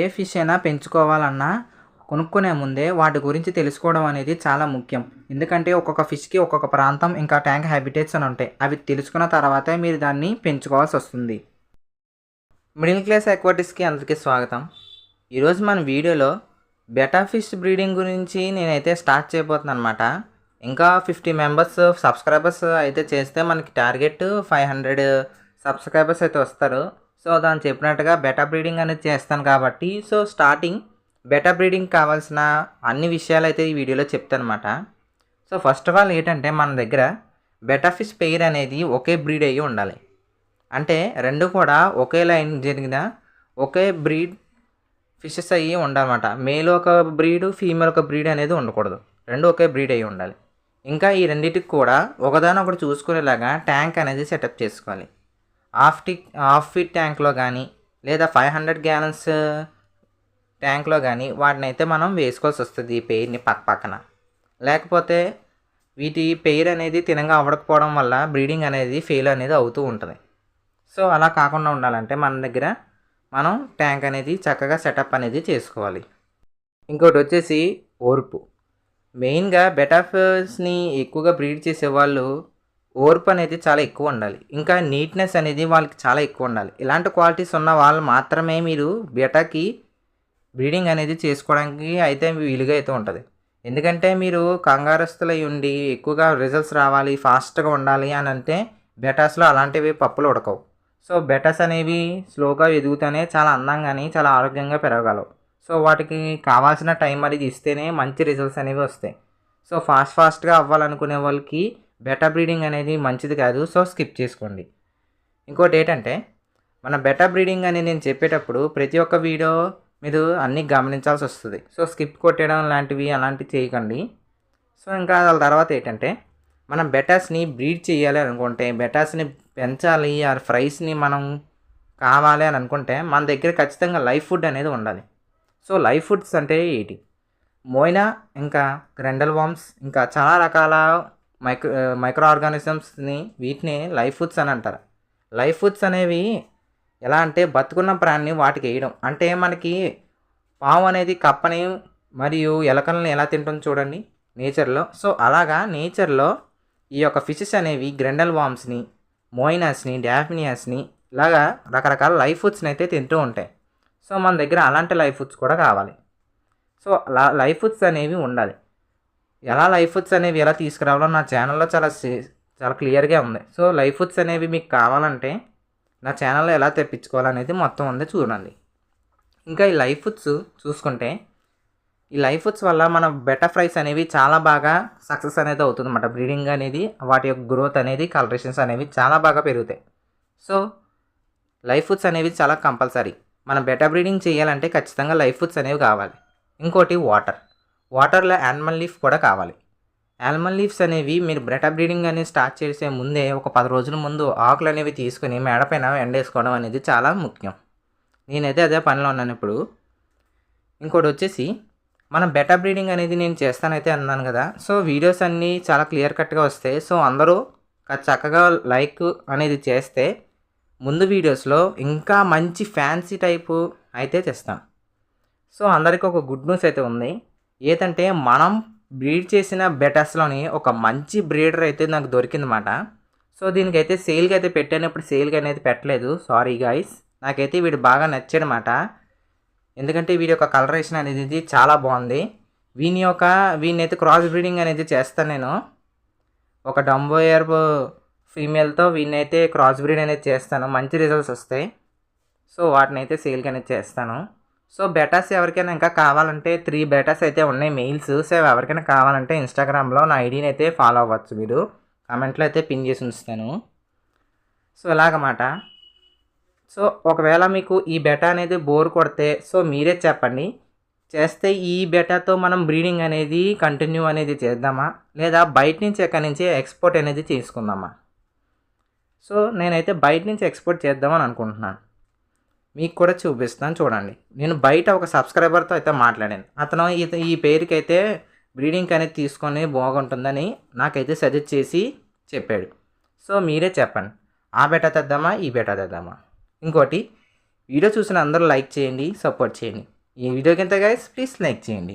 ఏ fish అయినా పెంచుకోవాలన్నా కొనుక్కునే ముందే వాటి గురించి తెలుసుకోవడం అనేది చాలా ముఖ్యం. ఎందుకంటే ఒక్కొక్క ఫిష్కి ఒక్కొక్క ప్రాంతం ఇంకా ట్యాంక్ హ్యాబిటేట్స్ అని ఉంటాయి. అవి తెలుసుకున్న తర్వాతే మీరు దాన్ని పెంచుకోవాల్సి వస్తుంది. మిడిల్ క్లాస్ అక్వాటిక్స్కి అందరికీ స్వాగతం. ఈరోజు మన వీడియోలో బెటా ఫిష్ బ్రీడింగ్ గురించి నేనైతే స్టార్ట్ చేయబోతున్నాను అనమాట ఇంకా ఫిఫ్టీ మెంబర్స్ సబ్స్క్రైబర్స్ అయితే చేస్తే మనకి టార్గెట్ ఫైవ్ హండ్రెడ్ సబ్స్క్రైబర్స్ అయితే వస్తారు. సో దాన్ని చెప్పినట్టుగా బెటా బ్రీడింగ్ అనేది చేస్తాను కాబట్టి సో స్టార్టింగ్ బెటా బ్రీడింగ్ కావాల్సిన అన్ని విషయాలు అయితే ఈ వీడియోలో చెప్తాను అనమాట సో ఫస్ట్ ఆఫ్ ఆల్ ఏంటంటే మన దగ్గర బెటా ఫిష్ పెయిర్ అనేది ఒకే బ్రీడ్ అయ్యి ఉండాలి. అంటే రెండు కూడా ఒకే లైన్ జరిగిన ఒకే బ్రీడ్ ఫిషెస్ అయ్యి ఉండాలన్నమాట. మేల్ ఒక బ్రీడ్ ఫీమేల్ ఒక బ్రీడ్ అనేది ఉండకూడదు. రెండు ఒకే బ్రీడ్ అయ్యి ఉండాలి. ఇంకా ఈ రెండింటికి కూడా ఒకదాని ఒకటి చూసుకునేలాగా ట్యాంక్ అనేది సెటప్ చేసుకోవాలి. హాఫ్ టి హాఫ్ ఫీట్ ట్యాంక్లో కానీ లేదా ఫైవ్ హండ్రెడ్ గ్యాలన్స్ ట్యాంక్లో కానీ వాటిని అయితే మనం వేసుకోవాల్సి వస్తుంది ఈ పెయిర్ని పక్క పక్కన. లేకపోతే వీటి పెయిర్ అనేది తినగా అవ్వకపోవడం వల్ల బ్రీడింగ్ అనేది ఫెయిల్ అనేది అవుతూ ఉంటుంది. సో అలా కాకుండా ఉండాలంటే మన దగ్గర మనం ట్యాంక్ అనేది చక్కగా సెటప్ అనేది చేసుకోవాలి. ఇంకోటి వచ్చేసి ఓర్పు. మెయిన్గా బెటాఫర్స్ని ఎక్కువగా బ్రీడ్ చేసే వాళ్ళు ఓర్పు అనేది చాలా ఎక్కువ ఉండాలి. ఇంకా నీట్నెస్ అనేది వాళ్ళకి చాలా ఎక్కువ ఉండాలి. ఇలాంటి క్వాలిటీస్ ఉన్న వాళ్ళు మాత్రమే మీరు బెటాకి బ్రీడింగ్ అనేది చేసుకోవడానికి అయితే వీలుగా అయితే ఉంటుంది. ఎందుకంటే మీరు కంగారస్తులై ఉండి ఎక్కువగా రిజల్ట్స్ రావాలి ఫాస్ట్గా ఉండాలి అని అంటే బెటాస్లో అలాంటివి పప్పులు ఉడకవు. సో బెటాస్ అనేవి స్లోగా ఎదుగుతూనే చాలా అందంగాని చాలా ఆరోగ్యంగా పెరగలవు సో వాటికి కావాల్సిన టైం అనేది ఇస్తేనే మంచి రిజల్ట్స్ అనేవి వస్తాయి. సో ఫాస్ట్ ఫాస్ట్గా అవ్వాలనుకునే వాళ్ళకి బెటా బ్రీడింగ్ అనేది మంచిది కాదు సో స్కిప్ చేసుకోండి. ఇంకోటి ఏంటంటే మన బెటా బ్రీడింగ్ అని నేను చెప్పేటప్పుడు ప్రతి ఒక్క వీడియో మీరు అన్నీ గమనించాల్సి వస్తుంది. సో స్కిప్ కొట్టడం లాంటివి అలాంటివి చేయకండి. సో ఇంకా దాని తర్వాత ఏంటంటే మనం బెటాస్ని బ్రీడ్ చేయాలి అనుకుంటే బెటాస్ని పెంచాలి ఆ ఫ్రైస్ని మనం కావాలి అని అనుకుంటే మన దగ్గర ఖచ్చితంగా లైఫ్ ఫుడ్ అనేది ఉండాలి. సో లైఫ్ ఫుడ్స్ అంటే ఏంటి? మోయినా ఇంకా గ్రెండల్ వామ్స్ ఇంకా చాలా రకాల మైక్రో మైక్రో ఆర్గానిజమ్స్ని వీటిని లైఫ్ ఫుడ్స్ అని అంటారు. లైఫ్ ఫుడ్స్ అనేవి ఎలా అంటే బతుకున్న ప్రాణిని వాటికి వేయడం. అంటే మనకి పాము అనేది కప్పని మరియు ఎలకలను ఎలా తింటుంది చూడండి నేచర్లో. సో అలాగా నేచర్లో ఈ యొక్క ఫిషెస్ అనేవి గ్రెండల్ వామ్స్ని మోయినాస్ని డాఫినియాస్ని ఇలాగా రకరకాల లైఫ్ ఫుడ్స్ని అయితే తింటూ ఉంటాయి. సో మన దగ్గర అలాంటి లైఫ్ ఫుడ్స్ కూడా కావాలి. సో లైఫ్ ఫుడ్స్ అనేవి ఉండాలి. ఎలా లైఫ్ ఫుడ్స్ అనేవి ఎలా తీసుకురావాలో నా ఛానల్లో చాలా చాలా క్లియర్గా ఉంది. సో లైఫ్ ఫుడ్స్ అనేవి మీకు కావాలంటే నా ఛానల్లో ఎలా తెప్పించుకోవాలనేది మొత్తం ఉంది చూడండి. ఇంకా ఈ లైఫ్ ఫుడ్స్ చూసుకుంటే ఈ లైఫ్ ఫుడ్స్ వల్ల మన బెటర్ ఫ్రైస్ అనేవి చాలా బాగా సక్సెస్ అనేది అవుతుంది అన్నమాట. బ్రీడింగ్ అనేది వాటి యొక్క గ్రోత్ అనేది కలరేషన్స్ అనేవి చాలా బాగా పెరుగుతాయి. సో లైఫ్ ఫుడ్స్ అనేవి చాలా కంపల్సరీ మనం బెటర్ బ్రీడింగ్ చేయాలంటే ఖచ్చితంగా లైఫ్ ఫుడ్స్ అనేవి కావాలి. ఇంకోటి వాటర్ వాటర్లో యానిమల్ లీఫ్ కూడా కావాలి. యానిమల్ లీవ్స్ అనేవి మీరు బ్రెటా బ్రీడింగ్ అనేది స్టార్ట్ చేసే ముందే ఒక పది రోజుల ముందు ఆకులు అనేవి తీసుకుని మేడపైన ఎండేసుకోవడం అనేది చాలా ముఖ్యం. నేనైతే అదే పనిలో ఉన్నాను ఇప్పుడు. ఇంకోటి వచ్చేసి మనం బెటా బ్రీడింగ్ అనేది నేను చేస్తానైతే అన్నాను కదా సో వీడియోస్ అన్నీ చాలా క్లియర్ కట్గా వస్తాయి. సో అందరూ చక్కగా లైక్ అనేది చేస్తే ముందు వీడియోస్లో ఇంకా మంచి ఫ్యాన్సీ టైపు అయితే తెస్తాను సో అందరికీ ఒక గుడ్ న్యూస్ అయితే ఉంది. ఏదంటే మనం బ్రీడ్ చేసిన బెటర్స్లోని ఒక మంచి బ్రీడర్ అయితే నాకు దొరికిందన్నమాట. సో దీనికైతే సేల్కి అయితే పెట్టాను. ఇప్పుడు సేల్కి అనేది పెట్టలేదు. Sorry guys. నాకైతే వీడు బాగా నచ్చాడనమాట ఎందుకంటే వీడి యొక్క కలరేషన్ అనేది చాలా బాగుంది. వీని యొక్క వీనైతే క్రాస్ బ్రీడింగ్ అనేది చేస్తాను నేను. ఒక డంబోయర్ ఫీమేల్తో వీనైతే క్రాస్ బ్రీడ్ అనేది చేస్తాను. మంచి రిజల్ట్స్ వస్తాయి. సో వాటిని అయితే సేల్కి అనేది చేస్తాను. సో బెటాస్ ఎవరికైనా ఇంకా కావాలంటే త్రీ బెటాస్ అయితే ఉన్నాయి. మెయిల్స్. సో ఎవరికైనా కావాలంటే ఇన్స్టాగ్రామ్లో నా ఐడిని అయితే ఫాలో అవ్వచ్చు మీరు. కామెంట్లో అయితే పిన్ చేసి ఉంచుతాను. సో ఇలాగమాట. సో ఒకవేళ మీకు ఈ బెటా అనేది బోర్ కొడితే సో మీరే చెప్పండి. చేస్తే ఈ బెటాతో మనం బ్రీడింగ్ అనేది కంటిన్యూ అనేది చేద్దామా? లేదా బయట నుంచి ఎక్కడి నుంచి ఎక్స్పోర్ట్ అనేది చేసుకుందామా సో నేనైతే బయట నుంచి ఎక్స్పోర్ట్ చేద్దామని అనుకుంటున్నాను. మీకు కూడా చూపిస్తాను చూడండి. నేను బయట ఒక సబ్స్క్రైబర్తో అయితే మాట్లాడాను. అతను ఈ పేరుకి అయితే బ్రీడింగ్ అనేది తీసుకొని బాగుంటుందని నాకైతే సజెస్ట్ చేసి చెప్పాడు. సో మీరే చెప్పండి. ఆ బేటా తెద్దామా ఈ బేటా తెద్దామా? ఇంకోటి వీడియో చూసిన అందరూ లైక్ చేయండి సపోర్ట్ చేయండి. ఈ వీడియో కింద గైస్ ప్లీజ్ లైక్ చేయండి.